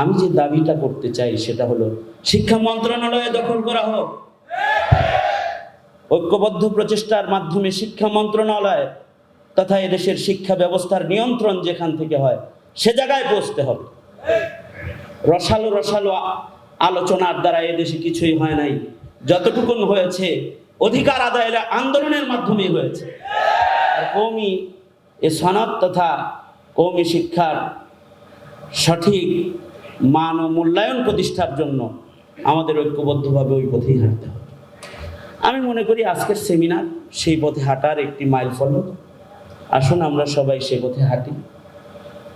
আমি যে দাবিটা করতে চাই সেটা হলো, শিক্ষা মন্ত্রণালয়ে দখল করা হোক। ঐক্যবদ্ধ প্রচেষ্টার মাধ্যমে শিক্ষা মন্ত্রণালয় তথা এদেশের শিক্ষা ব্যবস্থার নিয়ন্ত্রণ যেখান থেকে হয়, সে জায়গায় পৌঁছতে হবে। রসালো রসালো আলোচনার দ্বারা এদেশে কিছুই হয় নাই। যতটুকুন হয়েছে, অধিকার আদায়ের আন্দোলনের মাধ্যমেই হয়েছে। কৌমি এ সনদ তথা কৌমি শিক্ষার সঠিক মান ও মূল্যায়ন প্রতিষ্ঠার জন্য আমাদের ঐক্যবদ্ধভাবে ওই পথেই হাঁটতে হবে। আমি মনে করি আজকের সেমিনার সেই পথে হাঁটার একটি মাইল ফলক আসুন আমরা সবাই সে পথে হাঁটি।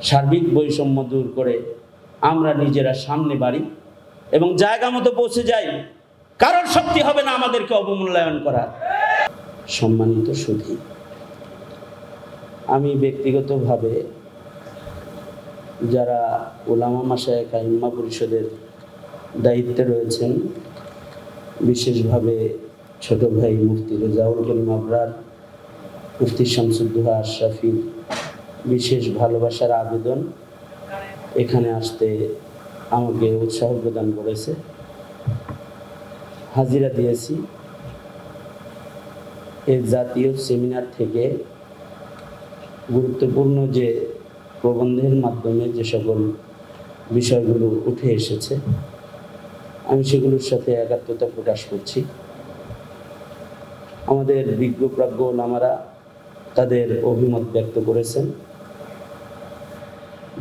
সার্বিক বৈষম্য দূর করে আমরা নিজেরা সামনে বাড়ি এবং জায়গা মতো পৌঁছে যাই। কারোর শক্তি হবে না আমাদেরকে অবমূল্যায়ন করার। সম্মানিত সুধী, আমি ব্যক্তিগতভাবে যারা ওলামা মাসায় কাইম্মা পরিষদের দায়িত্বে রয়েছেন, বিশেষভাবে ছোট ভাই মুফতি রেজাউল করিম আবরার, মুফতি শামসুদ্দোহা আশরাফির বিশেষ ভালোবাসার আবেদন এখানে আসতে আমাকে উৎসাহ প্রদান করেছে। হাজিরা দিয়েছি। এর জাতীয় সেমিনার থেকে গুরুত্বপূর্ণ যে প্রবন্ধের মাধ্যমে যে সকল বিষয়গুলো উঠে এসেছে, আমি সেগুলোর সাথে একাত্মতা প্রকাশ করছি। আমাদের বিজ্ঞ প্রাজ্ঞ ওলামারা তাদের অভিমত ব্যক্ত করেছেন।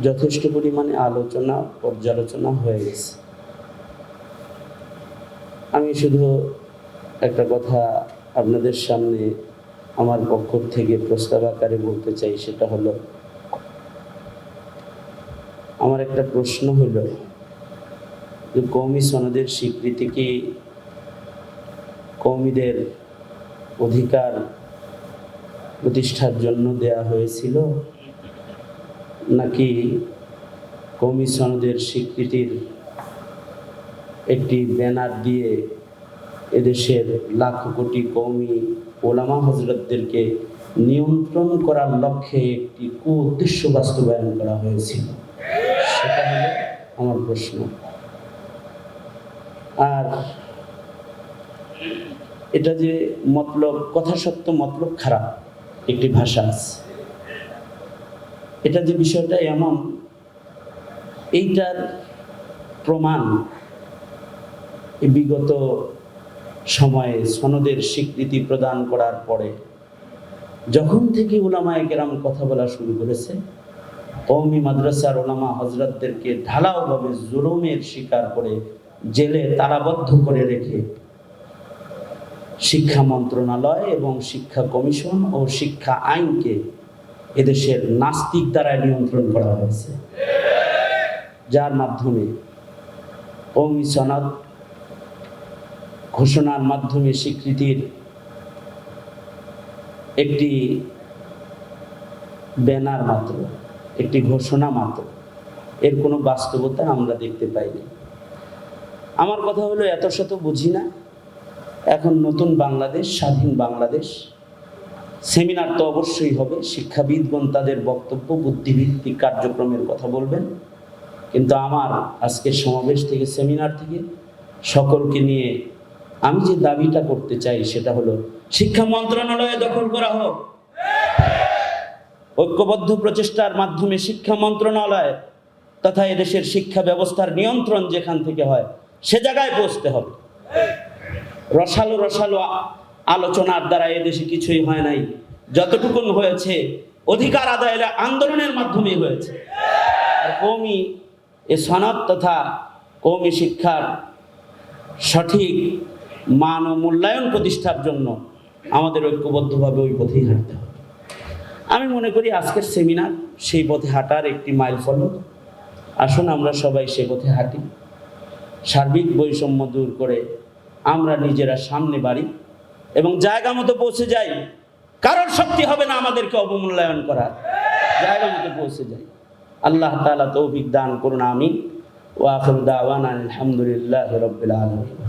যথেষ্ট পরিমাণে আলোচনা, পর্যালোচনা হয়ে গেছে। আমি শুধু একটা কথা আপনাদের সামনে আমার পক্ষ থেকে প্রস্তাব আকারে বলতে চাই, সেটা হলো আমার একটা প্রশ্ন হলো যে কৌমি সনদের স্বীকৃতি কি কৌমিদের অধিকার প্রতিষ্ঠার জন্য দেয়া হয়েছিল? নাকি কৌমি সনদের স্বীকৃতির একটি ব্যানার দিয়ে এদেশের লাখ কোটি কৌমি ওলামা হজরতদেরকে নিয়ন্ত্রণ করার লক্ষ্যে একটি কু উদ্দেশ্য বাস্তবায়ন করা হয়েছিল? সেটা হলো আমার প্রশ্ন। আর এটা যে মতলব, কথা সত্য মতলব খারাপ, একটি ভাষা আছে। এটা যে বিষয়টা এমন, এইটার প্রমাণ বিগত সময়ে সনদের স্বীকৃতি প্রদান করার পরে, যখন থেকে ওলামায় কেরাম কথা বলা শুরু করেছে কৌমি মাদ্রাসার ওলামা হজরতদেরকে ঢালাওভাবে জুলুমের শিকার করে জেলে তালাবদ্ধ করে রেখে শিক্ষা মন্ত্রণালয় এবং শিক্ষা কমিশন ও শিক্ষা আইনকে এদেশের নাস্তিক দ্বারা নিয়ন্ত্রণ করা হয়েছে। যার মাধ্যমে কৌমি সনদ ঘোষণার মাধ্যমে স্বীকৃতির একটি ব্যানার মাত্র একটি ঘোষণা মাত্র। এর কোনো বাস্তবতা আমরা দেখতে পাইনি। আমার কথা হলো, এত শত বুঝি না। এখন নতুন বাংলাদেশ, স্বাধীন বাংলাদেশ। সেমিনার তো অবশ্যই হবে। শিক্ষাবিদগণ তাদের বক্তব্য বুদ্ধিভিত্তিক কার্যক্রমের কথা বলবেন। কিন্তু আমার আজকের সমাবেশ থেকে, সেমিনার থেকে সকলকে নিয়ে আমি যে দাবিটা করতে চাই, সেটা হলো, শিক্ষা মন্ত্রণালয়ে দখল করা হোক। ঐক্যবদ্ধ প্রচেষ্টার মাধ্যমে শিক্ষা মন্ত্রণালয় তথা এদেশের শিক্ষা ব্যবস্থার নিয়ন্ত্রণ যেখান থেকে হয়, সে জায়গায় পৌঁছতে হবে। রসালো রসালো আলোচনার দ্বারা এদেশে কিছুই হয় নাই। যতটুকুন হয়েছে, অধিকার আদায়ের আন্দোলনের মাধ্যমেই হয়েছে। কৌমি এ সনদ তথা কৌমি শিক্ষার সঠিক মান ও মূল্যায়ন প্রতিষ্ঠার জন্য আমাদের ঐক্যবদ্ধভাবে ওই পথেই হাঁটতে হবে। আমি মনে করি আজকের সেমিনার সেই পথে হাঁটার একটি মাইল ফলক আসুন আমরা সবাই সে পথে হাঁটি। সার্বিক বৈষম্য দূর করে আমরা নিজেরা সামনে বাড়ি এবং জায়গা মতো পৌঁছে যাই। কারোর শক্তি হবে না আমাদেরকে অবমূল্যায়ন করার। জায়গা মতো পৌঁছে যাই। আল্লাহ তাআলা তৌফিক দান করুন আমি ওয়াফুল দাওয়ান আলহামদুলিল্লাহ রব্বিল আলামিন।